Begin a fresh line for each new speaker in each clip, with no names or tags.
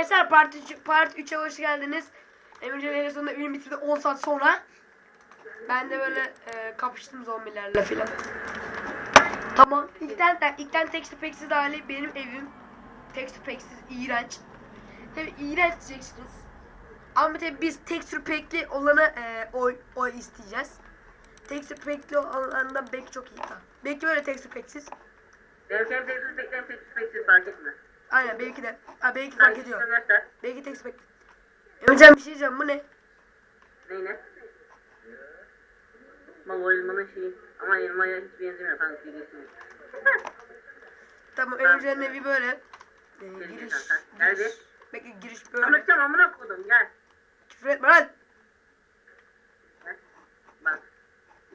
arkadaşlar part 3, part 3'e hoş geldiniz. Emircan en sonunda ürün bitirdi 10 saat sonra. Ben de böyle e, kapıştım zombilerle filan. Tamam. İlkten, ilkten texture pack'siz hali benim evim. Texture pack'siz iğrenç. Tabi iğrenç diyeceksiniz. Ama tabi biz texture pack'li olana e, oy, oy isteyeceğiz. Texture pack'li olandan belki çok iyi. Belki böyle texture pack'siz.
Benim hem tekstil beklerim tekstil beklerim fark etmez.
Aynen belki de. Ha, belki fark
Sen
ediyor.
göster.
Belki tek spek. Hocam bir şey diyeceğim bu ne?
Ney ne? Ama o elmanın şeyi. Ama elmaya hiç benzemiyor kanka. Bilgisini.
Tamam Emre'nin evi böyle. Ee,
Gel,
giriş,
gel, gel. Nerede?
giriş. Bekle giriş böyle.
Anlatacağım amına kodum gel.
Küfür etme lan.
Bak.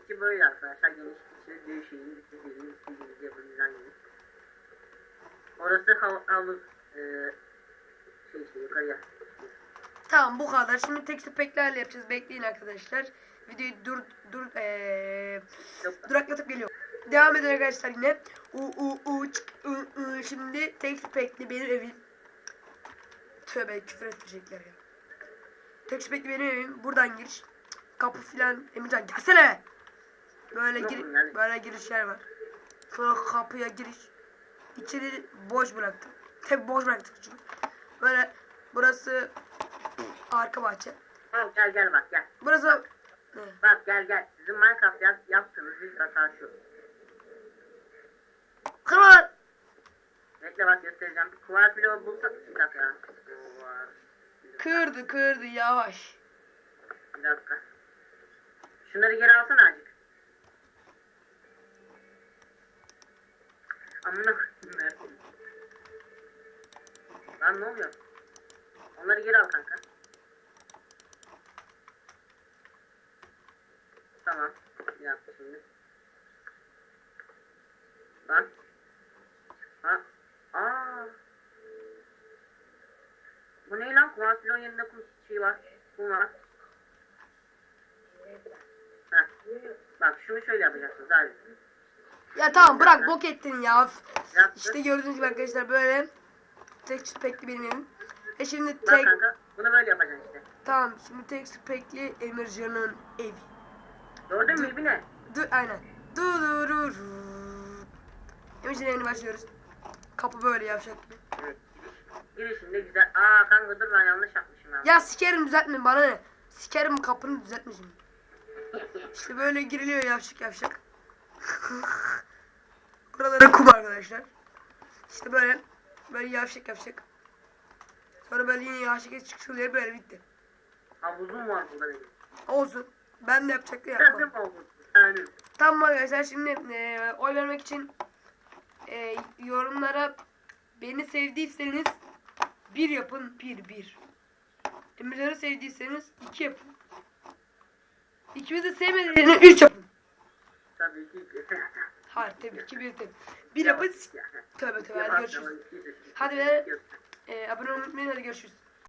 İçi böyle arkadaşlar. Geniş içi büyük şeyin. İstediğiniz istediğiniz yapabileceğin gibi. Orası hav havuz. Ee, şey işte yukarıya.
Tamam bu kadar. Şimdi tek speklerle yapacağız. Bekleyin arkadaşlar. Videoyu dur dur ee, duraklatıp geliyor. Devam edin arkadaşlar yine. U u u çık ı ı. Şimdi tek spekli benim evim. Tövbe küfür etmeyecekler ya. Tek spekli benim evim. Buradan giriş. Kapı filan. Emircan gelsene. Böyle gir böyle girişler var. Sonra kapıya giriş. İçeri boş bıraktım. Tabi boş bıraktık çünkü. Böyle burası arka bahçe.
Tamam gel gel bak gel.
Burası ne?
Bak gel gel. Sizin Minecraft yap, yaptığınız bir hata şu.
Kırma.
Bekle bak göstereceğim. Kuvar bloğu bulsak dakika ya.
Kırdı kırdı yavaş.
Bir dakika. Şunları geri alsana azıcık. Amına. Lan ne oluyor? Onları geri al kanka. Tamam. Bir dakika şimdi. Lan. Ha. Aa. Bu ne lan? Kuafilon yerinde kum şey var. Kum var. Heh. Bak şunu şöyle yapacaksınız abi.
Ya tamam bırak bok ettin ya.
Yaptı.
İşte gördüğünüz gibi arkadaşlar böyle tek spekli benim evim. E şimdi
Bak
tek
kanka bunu böyle yapacaksın işte.
tamam şimdi tek spekli Emircan'ın evi.
Gördün mü ibine?
Dur aynen. Dur dur dur. Emircan'ın evine başlıyoruz. Kapı böyle yavşak.
Evet. Giriş. Girişinde güzel. Aa kanka dur ben yanlış yapmışım ben.
Ya sikerim düzeltme bana ne? Sikerim kapını düzeltme şimdi. İşte böyle giriliyor yavşak yavşak. Buraları kum arkadaşlar. İşte böyle böyle yavşak yavşak. Sonra böyle yine yavşak çıkışılıyor böyle bitti.
Havuzum var burada benim.
Olsun. Ben de yapacaklı yapmam.
Yani.
Tamam arkadaşlar şimdi e, oy vermek için e, yorumlara beni sevdiyseniz bir yapın bir bir. Emirleri sevdiyseniz iki yapın. İkimizi sevmediğini üç yapın.
Tabii ki.
Hayır tabii ki bir tabii. Bir yapın. Tövbe tövbe hadi görüşürüz. Hadi be. E, abone olmayı unutmayın hadi görüşürüz.